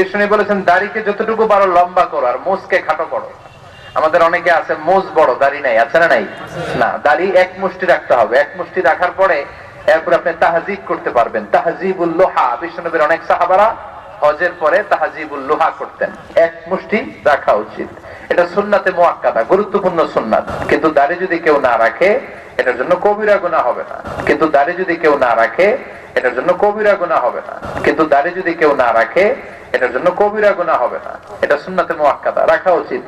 কৃষ্ণ বলেছেন, দাড়িকে যতটুকু পারো লম্বা করো আর মোজকে খাটো করো। আমাদের অনেকে আছে মোজ বড়, দাড়ি নাই, আছে না নাই? না, দাড়ি এক মুষ্টি রাখতে হবে। এক মুষ্টি রাখার পরে এরপর আপনি তাহাজিব করতে পারবেন। তাহাজিবুল লোহা, বিশ্বনবীর অনেক সাহাবারা হজের পরে তাহাজিবুল লোহা করতেন। এক মুষ্টি রাখা উচিত। এটা সুন্নাতে মোয়াক্কাদা গুরুত্বপূর্ণ সুন্নাত। কিন্তু দাড়ি যদি কেউ না রাখে, এটার জন্য কবিরা গুণা হবে না। কিন্তু দাড়ি যদি কেউ না রাখে, এটার জন্য কবিরা গুণা হবে না। কিন্তু দাড়ি যদি কেউ না রাখে এটার জন্য কবিরা গুণা হবে না। এটা সুন্নাতে মোয়াক্কাদা, রাখা উচিত।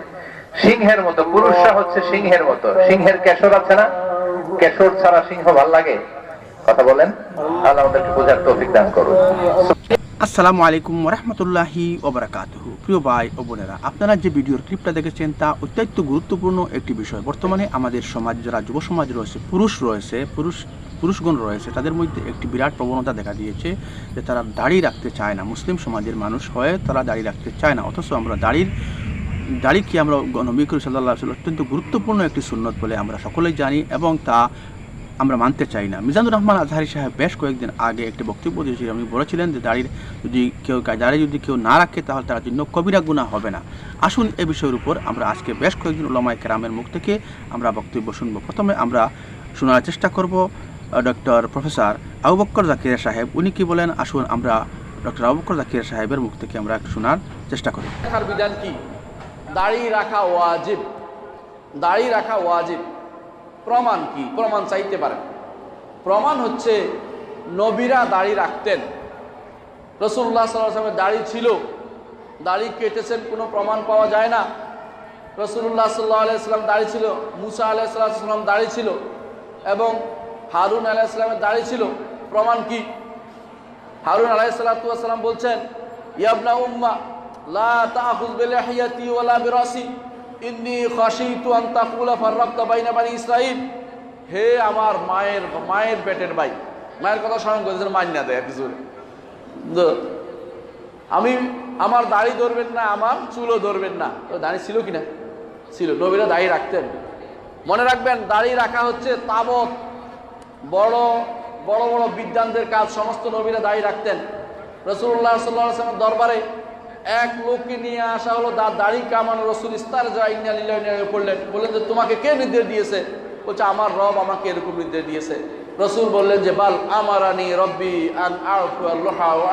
সিংহের মতো, পুরুষরা হচ্ছে সিংহের মতো। সিংহের কেশর আছে না? কেশর ছাড়া সিংহ ভালো লাগে? কথা বলেন। আল্লাহ আমাদেরকে বোঝার তৌফিক দান করুন। আসসালামু আলাইকুম রহমতুল্লাহি ওবরাকাতুহু। প্রিয় ভাই ও বোনেরা, আপনারা যে ভিডিওর ক্লিপটা দেখেছেন, তা অত্যন্ত গুরুত্বপূর্ণ একটি বিষয়। বর্তমানে আমাদের সমাজ, যারা যুব সমাজ রয়েছে, পুরুষ রয়েছে, পুরুষ পুরুষগণ রয়েছে, তাদের মধ্যে একটি বিরাট প্রবণতা দেখা দিয়েছে যে তারা দাড়ি রাখতে চায় না। মুসলিম সমাজের মানুষ হয়ে তারা দাড়ি রাখতে চায় না। অথচ আমরা দাড়ির দাড়ি কি আমরা নবী করিম সাল্লাহ অত্যন্ত গুরুত্বপূর্ণ একটি সুন্নত বলে আমরা সকলেই জানি এবং তা আমরা মানতে চাই না। মিজানুর রহমান আজহারি সাহেব বেশ কয়েকদিন আগে একটি বক্তব্য দিয়েছিলেন। উনি বলেছিলেন যে দাড়ির যদি কেউ দাঁড়িয়ে যদি কেউ না রাখে তাহলে তার জন্য কবিরা গুণা হবে না। আসুন এ বিষয়ের উপর আমরা আজকে বেশ কয়েকদিন ওলামায় কেরামের মুখ থেকে আমরা বক্তব্য শুনব। প্রথমে আমরা শোনার চেষ্টা করব ডক্টর প্রফেসর আবু বক্কর জাকির সাহেব, উনি কি বলেন? আসুন আমরা ডক্টর আবু বক্কর জাকির সাহেবের মুখ থেকে আমরা একটু শোনার চেষ্টা করি। রাখার বিধান কি? দাড়ি রাখা ওয়াজিব। দাড়ি রাখা ওয়াজিব। প্রমাণ কি? প্রমাণ চাইতে পারেন। প্রমাণ হচ্ছে নবীরা দাড়ি রাখতেন। রসুল্লাহ সাল্লামের দাড়ি ছিল। দাড়ি কেটেছেন, কোনো প্রমাণ পাওয়া যায় না। রসুল্লাহ সাল্লাহ আলাইসাল্লাম দাড়ি ছিল, মুসা আলাইসাল্লাম দাড়ি ছিল এবং হারুন আলাইসাল্লামের দাড়ি ছিল, প্রমাণ কি? হারুন আলাইসাল্লাম বলছেন ইয়াবনা উম্মা, লা ইন্নী বাইনা বানি হে আমার মায়ের মায়ের ভাই, মায়ের কথা মান্য না দেয় আমি, আমার দাড়ি ধরবেন না, আমার চুলও ধরবেন না। তো দাড়ি ছিল কিনা? ছিল। নবীরা দাড়ি রাখতেন। মনে রাখবেন, দাড়ি রাখা হচ্ছে তাবত বড় বড় বড় বিদ্যানদের কাজ সমস্ত নবীরা দায়ী রাখতেন। রসুল্লাহ সাল্লামের দরবারে এক লোককে নিয়ে আসা হলো তার দাড়ি কামানো রসুল, ইস্তার যা ইন্ডিয়া পড়লেন বললেন যে, তোমাকে কে নির্দেশ দিয়েছে? বলছে, আমার রব আমাকে এরকম নির্দেশ দিয়েছে। রসুল বললেন যে, বাল রব্বি আন আল্লাহা ও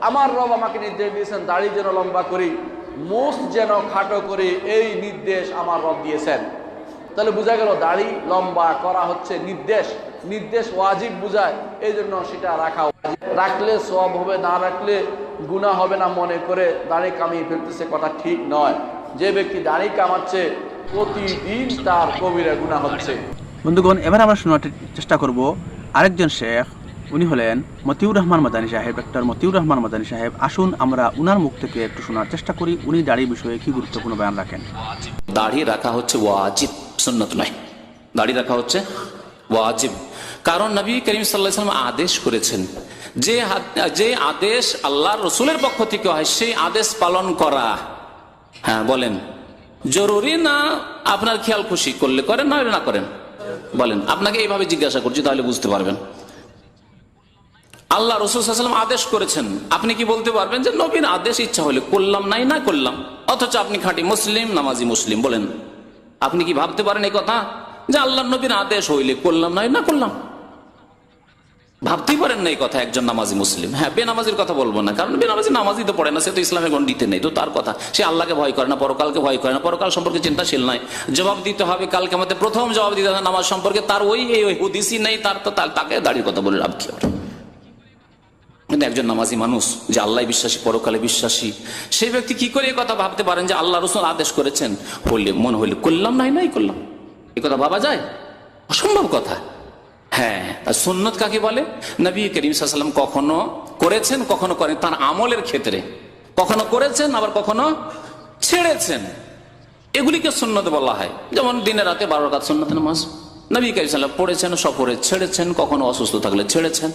আমার রব আমাকে নির্দেশ দিয়েছেন, দাড়ি যেন লম্বা করি, মুখ যেন খাটো করে এই নির্দেশ আমার রব দিয়েছেন। তাহলে বোঝা গেল দাড়ি লম্বা করা হচ্ছে নির্দেশ। নির্দেশ ওয়াজিব বুঝায়। এই জন্য সেটা রাখা রাখলে সব হবে, না রাখলে গুণা হবে না মনে করে দাড়ি কামিয়ে ফেলতেছে কথা ঠিক নয়। যে ব্যক্তি দাড়ি কামাচ্ছে, প্রতিদিন তার কবিরা গুণা হচ্ছে। বন্ধুগণ, এবার আমরা শোনার চেষ্টা করব আরেকজন শেখ। উনি হলেন মতিউর রহমান মাদানী সাহেব ডক্টর মতিউর রহমান মাদানী সাহেব। আসুন আমরা উনার মুখ থেকে একটু শোনার চেষ্টা করি। উনি দাড়ি বিষয়ে কি গুরুত্বপূর্ণ বয়ান রাখেন? দাড়ি রাখা হচ্ছে ওয়াজিব, সুন্নত নয়। দাড়ি রাখা হচ্ছে ওয়াজিব। কারণ নবী করিম সাল্লাম আদেশ করেছেন, যে যে আদেশ আল্লাহ রসুলের পক্ষ থেকে হয়, সেই আদেশ পালন করা। হ্যাঁ বলেন। জরুরি না আপনার খেয়াল খুশি করলে করেন না করেন? বলেন। আপনাকে এইভাবে জিজ্ঞাসা করছি, তাহলে বুঝতে পারবেন। আল্লাহ রসুলাম আদেশ করেছেন। আপনি কি বলতে পারবেন যে নবীন আদেশ ইচ্ছা হলে করলাম নাই না করলাম? অথচ আপনি খাঁটি মুসলিম, নামাজি মুসলিম বলেন। আপনি কি ভাবতে পারেন এই কথা? যে আল্লাহ নবীন আদেশ হইলে করলাম নাই না করলাম? ভাবতেই পারেন না এই কথা, একজন নামাজি মুসলিম। হ্যাঁ বেনামাজির কথা বলব না, কারণ বেনামাজি নামাজি তো পড়ে না, সে তো ইসলামের গণ্ডিতে নেই, তো তার কথা। সে আল্লাহকে ভয় করে না, পরকালকে ভয় করে না, পরকাল সম্পর্কে চিন্তাশীল নাই জবাব দিতে হবে, কালকে আমাদের প্রথম জবাব দিতে হবে, নামাজ সম্পর্কে। তার ওই, এই ওই হুদিসই নেই, তার তো তাকে দাঁড়িয়ে কথা বলে কি হবে? কিন্তু একজন নামাজি মানুষ যে আল্লাহ বিশ্বাসী, পরকালে বিশ্বাসী, সেই ব্যক্তি কি করে কথা ভাবতে পারেন যে আল্লাহ রসুল আদেশ করেছেন? হইলে মন হইলে, করলাম নাই নাই করলাম। এই কথা ভাবা যায়? অসম্ভব কথা। হ্যাঁ আর সুন্নত কাকে বলে? নবী করিম সাল্লাম কখনো করেছেন, কখনো করেন, তার আমলের ক্ষেত্রে। কখনো করেছেন, আবার কখনো ছেড়েছেন। এগুলিকে সুন্নত বলা হয়। যেমন দিনে রাতে বারো রাত সুন্নত নামাজ। নবী করিম পড়েছেন, সফরে ছেড়েছেন, কখনো অসুস্থ থাকলে ছেড়েছেন।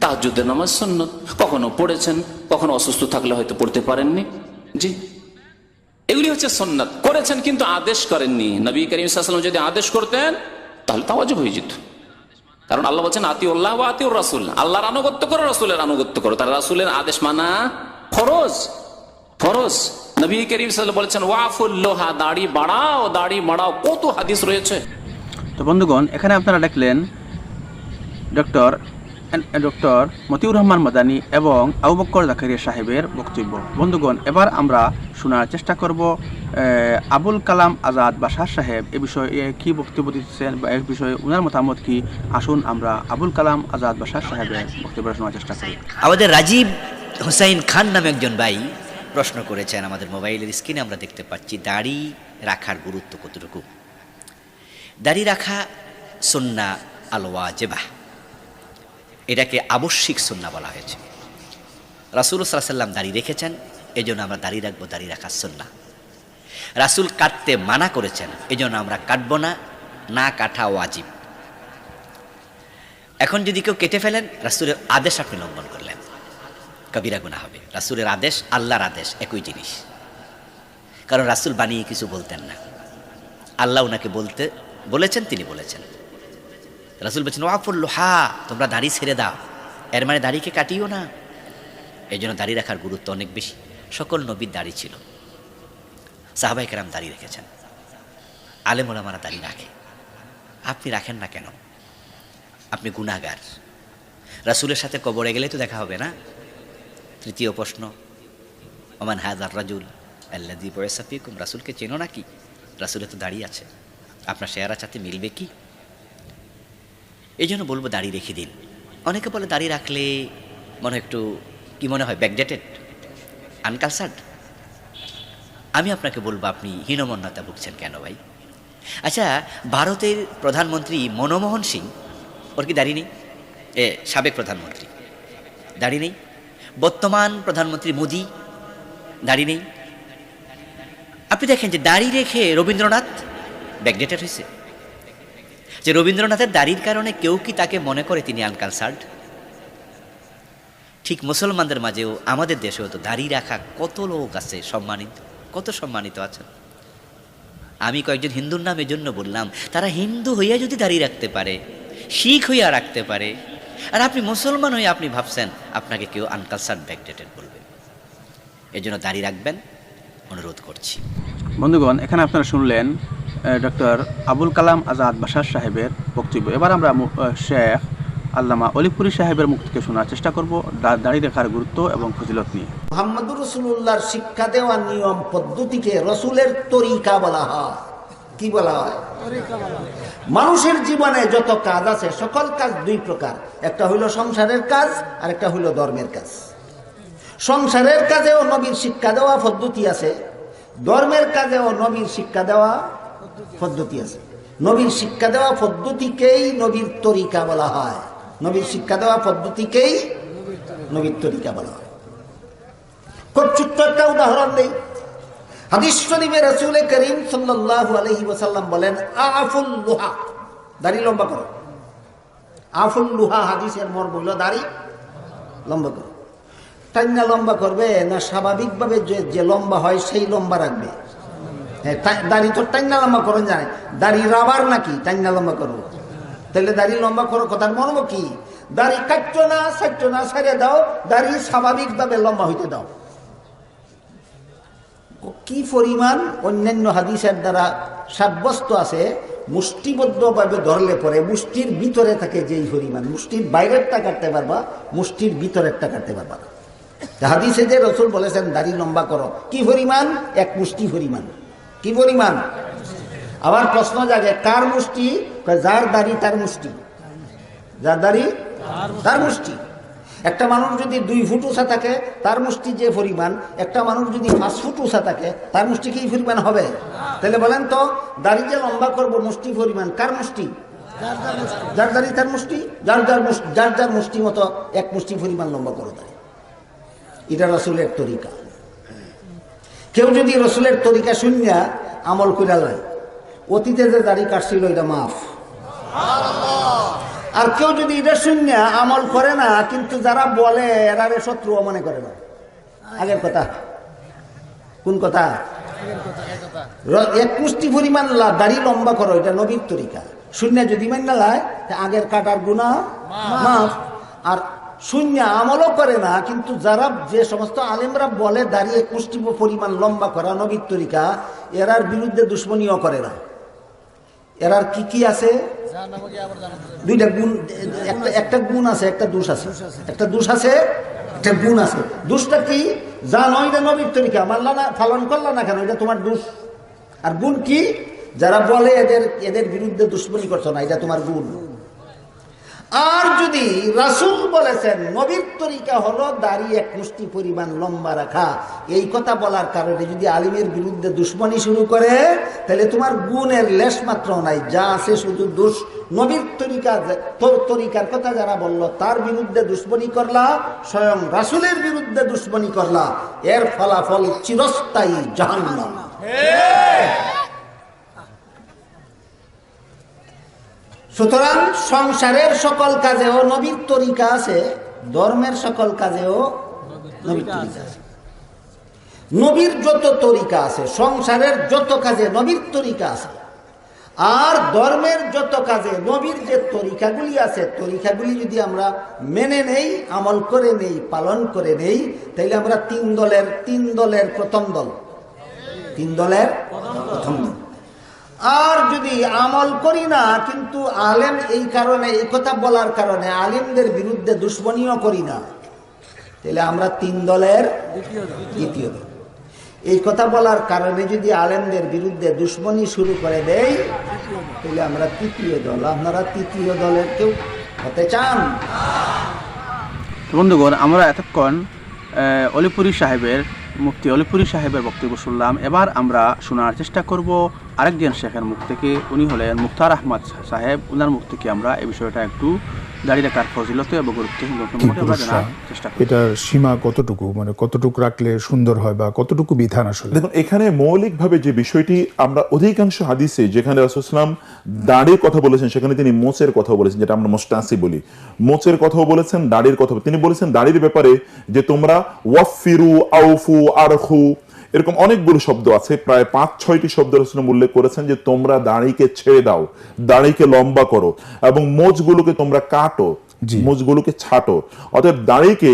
তাহাজুদ্দের নামাজ সুন্নত, কখনো পড়েছেন, কখনো অসুস্থ থাকলে হয়তো পড়তে পারেননি। জি। এগুলি হচ্ছে সন্ন্যত করেছেন কিন্তু আদেশ করেননি। নবী করিম সাল্লাম যদি আদেশ করতেন, তাহলে তা অজব হয়ে যেত। কারণ আল্লাহ বলছেন আতি উল্লাহ বা আতি রাসুল। আল্লাহর আনুগত্য করো, রাসুলের আনুগত্য করো। তার রাসুলের আদেশ মানা ফরজ। ফরজ। নবী করিম সাল্লাল্লাহু বলেছেন, ওয়াফুল লোহা, দাড়ি বাড়াও দাড়ি বাড়াও কত হাদিস রয়েছে। তো বন্ধুগণ, এখানে আপনারা দেখলেন ডক্টর ডক্টর মতিউর রহমান মাদানী এবং আবু বক্কর জাকারিয়া সাহেবের বক্তব্য। বন্ধুগণ, এবার আমরা শোনার চেষ্টা করব আবুল কালাম আজাদ বাসার সাহেব, এ বিষয়ে কি বক্তব্য দিচ্ছেন বা এ বিষয়ে ওনার মতামত কি? আসুন আমরা আবুল কালাম আজাদ বাসার সাহেবের বক্তব্য শোনার চেষ্টা করি। আমাদের রাজীব হোসাইন খান নামে একজন ভাই প্রশ্ন করেছেন আমাদের মোবাইলের স্ক্রিনে, আমরা দেখতে পাচ্ছি, দাড়ি রাখার গুরুত্ব কতটুকু? দাড়ি রাখা সন্না আলোয়া জেবাহ এটাকে আবশ্যিক সন্না বলা হয়েছে। রাসুল সাল্লাম দাড়ি রেখেছেন এই জন্য আমরা দাড়ি রাখব, দাড়ি রাখার সন্না। রাসুল কাটতে মানা করেছেন এই জন্য আমরা কাটবো না না কাটা ওয়াজিব। এখন যদি কেউ কেটে ফেলেন, রাসুলের আদেশ আপনি লঙ্ঘন করলেন। কবিরা গুণা হবে। রাসুলের আদেশ, আল্লাহর আদেশ, একই জিনিস। কারণ রাসুল বানিয়ে কিছু বলতেন না। আল্লাহ ওনাকে বলতে বলেছেন, তিনি বলেছেন। রাসুল বলছেন ওয়াফুল্লো হা তোমরা দাড়ি ছেড়ে দাও। এর মানে দাড়িকে কাটিও না। এই জন্য দাড়ি রাখার গুরুত্ব অনেক বেশি। সকল নবীর দাড়ি ছিল। সাহাবাই কেরাম দাড়ি রেখেছেন। আলেমোলামারা দাড়ি রাখে। আপনি রাখেন না কেন? আপনি গুণাগার রাসুলের সাথে কবরে গেলে তো দেখা হবে না। তৃতীয় প্রশ্ন, ওমান হায়দার রাজুল আল্লাদি বয়সাফিকুম রাসুলকে চেনো নাকি? রাসুলে তো দাঁড়িয়ে আছে। আপনার শেয়ারা চাতে মিলবে কি? এই জন্য বলব দাড়ি রেখে দিন। অনেকে বলে দাড়ি রাখলে মনে একটু, কি মনে হয় ব্যাকডেটেড আনকালসার্ড আমি আপনাকে বলব, আপনি হীনমন্যতা ভুগছেন কেন ভাই? আচ্ছা ভারতের প্রধানমন্ত্রী মনমোহন সিং, ওর কি দাড়ি নেই? এ, সাবেক প্রধানমন্ত্রী। দাড়ি নেই? বর্তমান প্রধানমন্ত্রী মোদি, দাড়ি নেই? আপনি দেখেন যে দাড়ি রেখে রবীন্দ্রনাথ ব্যাকডেটেড হয়েছে। যে রবীন্দ্রনাথের দাড়ির কারণে কেউ কি তাকে মনে করে তিনি আনকালসার্ড? ঠিক মুসলমানদের মাঝেও আমাদের দেশেও তো দাড়ি রাখা কত লোক আছে সম্মানিত, কত সম্মানিত আছেন আমি কয়েকজন হিন্দুর নাম এজন্য বললাম, তারা হিন্দু হইয়া যদি দাঁড়িয়ে রাখতে পারে, শিখ হইয়া রাখতে পারে, আর আপনি মুসলমান হয়ে আপনি ভাবছেন, আপনাকে কেউ আনকালসার ব্যাকডেটেড বলবে। এই জন্য দাঁড়িয়ে রাখবেন, অনুরোধ করছি। বন্ধুগণ, এখানে আপনারা শুনলেন ডক্টর আবুল কালাম আজাদ বাসার সাহেবের বক্তব্য। এবার আমরা শেখ আল্লামা অলিপুরি সাহেবের মুখ থেকে শোনার চেষ্টা করব, দা- দাড়ি রেখার গুরুত্ব এবং ফজিলত নিয়ে। মোহাম্মদুর রসুল্লাহর শিক্ষা দেওয়া নিয়ম পদ্ধতিকে রসুলের তরিকা বলা হয়। কি বলা হয়? মানুষের জীবনে যত কাজ আছে, সকল কাজ দুই প্রকার। একটা হইল সংসারের কাজ আর একটা হইল ধর্মের কাজ। সংসারের কাজেও নবীর শিক্ষা দেওয়া পদ্ধতি আছে। ধর্মের কাজেও নবীর শিক্ষা দেওয়া পদ্ধতি আছে। নবীর শিক্ষা দেওয়া পদ্ধতিকেই নবীর তরিকা বলা হয়। নবীর শিক্ষা দেওয়া পদ্ধতিকেই নবীর তরিকা বলা হয়। খুব ছোট্ট একটা উদাহরণ নেই হাদিস শরীফে রসুল করিম সাল্লাল্লাহু আলাইহি ওয়াসাল্লাম বলেন, আফুল লুহা। দাড়ি লম্বা করো। আফুল লোহা হাদিসের মর বলল দাড়ি লম্বা করো। টাইনা লম্বা করবে না স্বাভাবিকভাবে যে যে লম্বা হয় সেই লম্বা রাখবে। হ্যাঁ দাড়ি তো টাইনা লম্বা করো জানে। দাড়ি রাবার নাকি টাইনা লম্বা করো? তাহলে দাড়ি লম্বা করো, কথার মর্ম কি? দাড়ি কাটছো না সাটছো না সারে দাও, দাড়ি স্বাভাবিকভাবে লম্বা হইতে দাও। কি পরিমাণ অন্যান্য হাদিসের দ্বারা সাব্যস্ত আছে, মুষ্টিবদ্ধভাবে ধরলে পরে মুষ্টির ভিতরে থাকে যেই পরিমাণ। মুষ্টির বাইরেরটা কাটতে পারবা, মুষ্টির ভিতরেরটা কাটতে পারবা না। হাদিসে যে রসুল বলেছেন দাড়ি লম্বা করো। কি পরিমাণ? এক মুষ্টি পরিমাণ। কি পরিমাণ? আবার প্রশ্ন জাগে কার মুষ্টি? যার দাড়ি তার মুষ্টি। যার দাড়ি? তার মুষ্টি। একটা মানুষ যদি দুই ফুট উঁচা থাকে তার মুষ্টি যে পরিমাণ একটা মানুষ যদি পাঁচ ফুট উঁচা থাকে তার মুষ্টি কি পরিমাণ হবে? তাহলে বলেন তো দাড়ি যে লম্বা করব মুষ্টি পরিমাণ কার মুষ্টি। যার দাড়ি তার মুষ্টি? যার যার মুষ্টি যার যার মুষ্টি মতো এক মুষ্টি পরিমাণ লম্বা করো দাড়ি। এটা রসুলের তরিকা। কেউ যদি রসুলের তরিকা শূন্য আমল করে লয় অতীতে যে দাড়ি কাটছিল, এটা মাফ। আর কেউ যদি এটা শূন্য আমল করে না, কিন্তু যারা বলে এরারে শত্রু মনে করে না। আগের কথা। কোন কথা? এক মুষ্টি পরিমাণ দাড়ি লম্বা করো, এটা নবীর তরিকা। শূন্য যদি মান্য লায় আগের কাটার গুণা মাফ। আর শূন্য আমলও করে না, কিন্তু যারা যে সমস্ত আলেমরা বলে দাঁড়িয়ে কুষ্টি পরিমাণ লম্বা করা নবীর তরিকা, এরার বিরুদ্ধে দুশ্মনীয় করে না। এরার কি কি আছে? দুইটা গুণ, একটা একটা গুণ আছে, একটা দোষ আছে। একটা দোষ আছে, একটা গুণ আছে। দোষটা কি? জানো এটা নবীর তরিকা, মানলা না, পালন করলা না কেন? এটা তোমার দোষ। আর গুণ কি? যারা বলে এদের এদের বিরুদ্ধে দুশ্মনী করছ না, এটা তোমার গুণ। আর যদি রাসুল বলেছেন, নবীর তরিকা হলো দাড়ি এক মুষ্টি পরিমাণ লম্বা রাখা। এই কথা বলার কারণে যদি আলিমের বিরুদ্ধে দুশ্মনী শুরু করে, তাহলে তোমার গুণের লেশ মাত্র নাই। যা আছে শুধু দুষ। নবীর তরিকা তোর তরিকার কথা যারা বলল, তার বিরুদ্ধে দুশ্মনী করলা, স্বয়ং রাসুলের বিরুদ্ধে দুশ্মনী করলা। এর ফলাফল চিরস্থায়ী জাহান্নাম। সুতরাং সংসারের সকল কাজেও নবীর তরিকা আছে, ধর্মের সকল কাজেও নবীর তরিকা আছে। নবীর যত তরিকা আছে, সংসারের যত কাজে নবীর তরিকা আছে, আর ধর্মের যত কাজে নবীর যে তরিকাগুলি আছে, তরিকাগুলি যদি আমরা মেনে নেই, আমল করে নেই, পালন করে নেই, তাইলে আমরা তিন দলের তিন দলের প্রথম দল। তিন দলের প্রথম দল। আর যদি আমল করি না, কিন্তু আলেম এই কারণে, এই কথা বলার কারণে আলেমদের বিরুদ্ধে দুশ্মনীয় করি না। তাহলে আমরা তিন দলের দ্বিতীয় দল। এই কথা বলার কারণে যদি আলেমদের বিরুদ্ধে দুশ্মনী শুরু করে দেই, তাহলে আমরা তৃতীয় দল। আপনারা তৃতীয় দলের কেউ হতে চান? বন্ধুগণ, আমরা এতক্ষণ অলিপুরি সাহেবের মুক্তি, অলিপুরি সাহেবের বক্তব্য শুনলাম। এবার আমরা শোনার চেষ্টা করব আরেকজন শেখের মুখ থেকে উনি হলেন মুখতার আহমদ সাহেব। ওনার মুখ থেকে আমরা এই বিষয়টা একটু দাঁড়িয়ে রাখার ফজিলত এবং গুরুত্ব চেষ্টা এটার সীমা কতটুকু? মানে কতটুকু রাখলে সুন্দর হয় বা কতটুকু বিধান আসলে? দেখুন এখানে মৌলিকভাবে যে বিষয়টি আমরা অধিকাংশ হাদিসে যেখানে রাসুলাম দাড়ির কথা বলেছেন সেখানে তিনি মোচের কথা বলেছেন যেটা আমরা মোস্টাসি বলি। মোচের কথাও বলেছেন দাঁড়ির কথা তিনি বলেছেন দাড়ির ব্যাপারে যে তোমরা ওয়াফিরু আউফু আরখু এরকম অনেকগুলো শব্দ আছে প্রায় পাঁচ ছয়টি শব্দ রসুলাম উল্লেখ করেছেন যে তোমরা দাড়িকে ছেড়ে দাও দাড়িকে লম্বা করো এবং মোচগুলোকে তোমরা কাটো জি। মোচগুলোকে ছাটো। অতএব দাড়িকে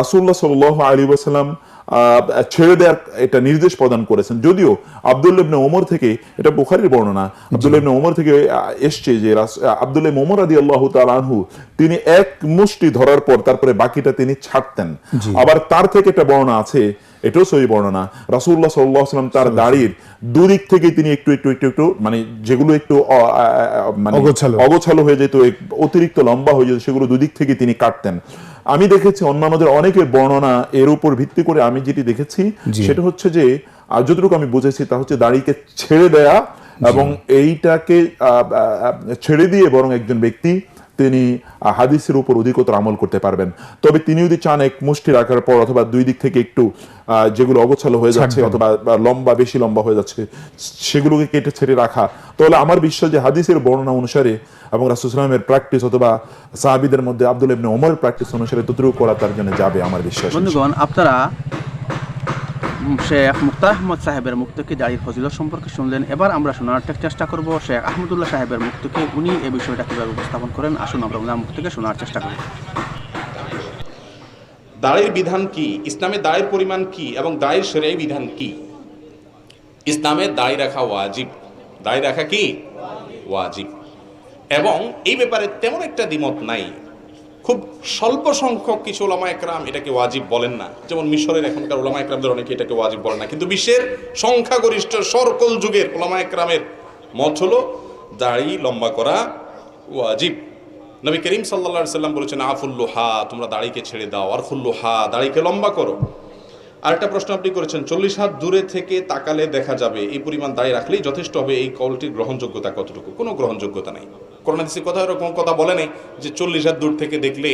রাসুল্লাহ সাল আলী আহ, ছেড়ে দেওয়ার এটা নির্দেশ প্রদান করেছেন। যদিও আব্দুল্লাহ ইবনে ওমর থেকে এটা বুখারীর বর্ণনা আব্দুল্লাহ ইবনে ওমর থেকে এসছে যে আব্দুল্লাহ ইবনে ওমর রাদি আল্লাহ আনহু তিনি এক মুষ্টি ধরার পর তারপরে বাকিটা তিনি ছাড়তেন। আবার তার থেকে একটা বর্ণনা আছে এটাও সহি বর্ণনা। রাসূলুল্লাহ সাল্লাল্লাহু সাল্লাম তার দাড়ির দুদিক থেকে তিনি একটু একটু একটু একটু মানে যেগুলো একটু মানে অগোছালো। হয়ে যেত অতিরিক্ত লম্বা হয়ে যেত সেগুলো দুদিক থেকে তিনি কাটতেন। আমি দেখেছি অন্যান্যদের অনেকের বর্ণনা এর উপর ভিত্তি করে আমি যেটি দেখেছি সেটা হচ্ছে যে আর যতটুকু আমি বুঝেছি তা হচ্ছে দাড়িকে ছেড়ে দেয়া এবং এইটাকে ছেড়ে দিয়ে বরং একজন ব্যক্তি তিনি হাদিসের উপর অধিকতর আমল করতে পারবেন। তবে তিনি যদি চান এক মুষ্টি রাখার পর অথবা দুই দিক থেকে একটু যেগুলো অগোছালো হয়ে যাচ্ছে অথবা লম্বা বেশি লম্বা হয়ে যাচ্ছে সেগুলোকে কেটে ছেড়ে রাখা। তাহলে আমার বিশ্বাস যে হাদিসের বর্ণনা অনুসারে এবং রাসুসলামের প্র্যাকটিস অথবা সাহাবিদের মধ্যে আব্দুল ইবনে ওমর প্র্যাকটিস অনুসারে ততটুকু করা তার জন্য যাবে আমার বিশ্বাস। বন্ধুগণ আপনারা শেখ মুক্তার আহমদ সাহেবের মুখ থেকে দাড়ির ফজিলত সম্পর্কে শুনলেন। এবার আমরা শোনার চেষ্টা করব শেখ আহমদুল্লাহ সাহেবের মুখ থেকে উনি এই বিষয়টা কীভাবে উপস্থাপন করেন? আসুন আমরা ওনার মুখ থেকে শোনার চেষ্টা করি। দাড়ির বিধান কি? ইসলামে দায়ের পরিমাণ কি? এবং দায়ের সেরাই বিধান কি? ইসলামে দায় রাখা ওয়াজিব। দাড়ি রাখা কি? ওয়াজিব। এবং এই ব্যাপারে তেমন একটা দ্বিমত নাই। খুব স্বল্প সংখ্যক কিছু ওলামা একরাম এটাকে ওয়াজিব বলেন না। যেমন মিশরের এখনকার ওলামা একরামদের অনেকে এটাকে ওয়াজিব বলেন না। কিন্তু বিশ্বের সংখ্যাগরিষ্ঠ সরকল যুগের ওলামা একরামের মত হলো দাড়ি লম্বা করা ওয়াজিব। নবী করিম সাল্লা সাল্লাম বলেছেন আফুল্লোহা তোমরা দাড়িকে ছেড়ে দাও। আর ফুল্লোহা, দাড়িকে লম্বা করো। আরেকটা প্রশ্ন আপনি করেছেন, চল্লিশ হাত দূরে থেকে তাকালে দেখা যাবে, এই পরিমাণ দাঁড়িয়ে রাখলেই যথেষ্ট হবে, এই কলটির গ্রহণযোগ্যতা কতটুকু? কোনো গ্রহণযোগ্যতা নাই। করোনা দিচ্ছে কথা এরকম কথা বলে নেই যে চল্লিশ হাত দূর থেকে দেখলে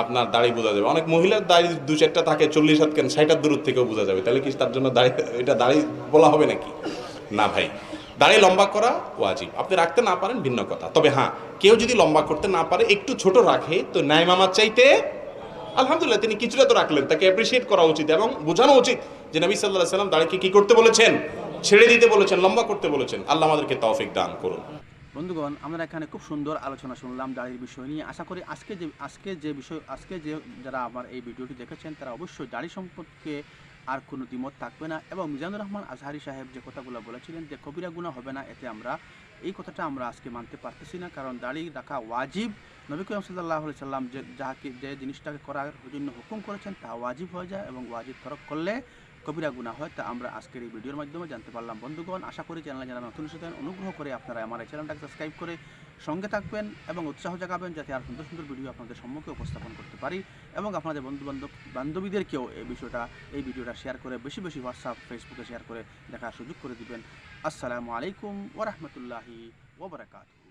আপনার দাড়ি বোঝা যাবে। অনেক মহিলার দাড়ি দু চারটা থাকে, চল্লিশ হাত কেন? ষাট হাত দূর থেকেও বোঝা যাবে। তাহলে কি তার জন্য দাড়ি, এটা দাড়ি বলা হবে নাকি? না ভাই। দাড়ি লম্বা করা ওয়াজিব। আপনি রাখতে না পারেন, ভিন্ন কথা। তবে হ্যাঁ কেউ যদি লম্বা করতে না পারে, একটু ছোট রাখে, তো ন্যায় মামার চাইতে আলহামদুলিল্লাহ তিনি কিছুটা তো রাখলেন, তাকে অ্যাপ্রিসিয়েট করা উচিত এবং বোঝানো উচিত যে নবী সাল্লাহ সাল্লাম দাঁড়িয়ে কি করতে বলেছেন? ছেড়ে দিতে বলেছেন, লম্বা করতে বলেছেন। আল্লাহ আমাদেরকে তৌফিক দান করুন। বন্ধুগণ, আমরা এখানে খুব সুন্দর আলোচনা শুনলাম দাড়ির বিষয় নিয়ে। আশা করি আজকে যে আজকে যে বিষয়, আজকে যে যারা আমার এই ভিডিওটি দেখেছেন, তারা অবশ্যই দাড়ি সম্পর্কে আর কোনো দ্বিমত থাকবে না এবং মিজানুর রহমান আজহারি সাহেব যে কথাগুলো বলেছিলেন যে, কবিরা গুণা হবে না, এতে আমরা, এই কথাটা আমরা আজকে মানতে পারতেছি না। কারণ দাড়ি রাখা ওয়াজিব। নবী করিম সাল্লাহ সাল্লাম যে যাকে যে জিনিসটাকে করার জন্য হুকুম করেছেন, তা ওয়াজিব হয়ে যায় এবং ওয়াজিব তরক করলে কবিরা গুণা হয়, তা আমরা আজকের এই ভিডিওর মাধ্যমে জানতে পারলাম। বন্ধুগণ, আশা করি চ্যানেলে যারা নতুন এসেছেন, অনুগ্রহ করে আপনারা আমার এই চ্যানেলটাকে সাবস্ক্রাইব করে সঙ্গে থাকবেন এবং উৎসাহ জাগাবেন, যাতে আর সুন্দর সুন্দর ভিডিও আপনাদের সম্মুখে উপস্থাপন করতে পারি এবং আপনাদের বন্ধু বান্ধব বান্ধবীদেরকেও এই বিষয়টা, এই ভিডিওটা শেয়ার করে বেশি বেশি হোয়াটসঅ্যাপ ফেসবুকে শেয়ার করে দেখার সুযোগ করে দিবেন। আসসালামু আলাইকুম ওরহমতুল্লাহি ওবরাকাতু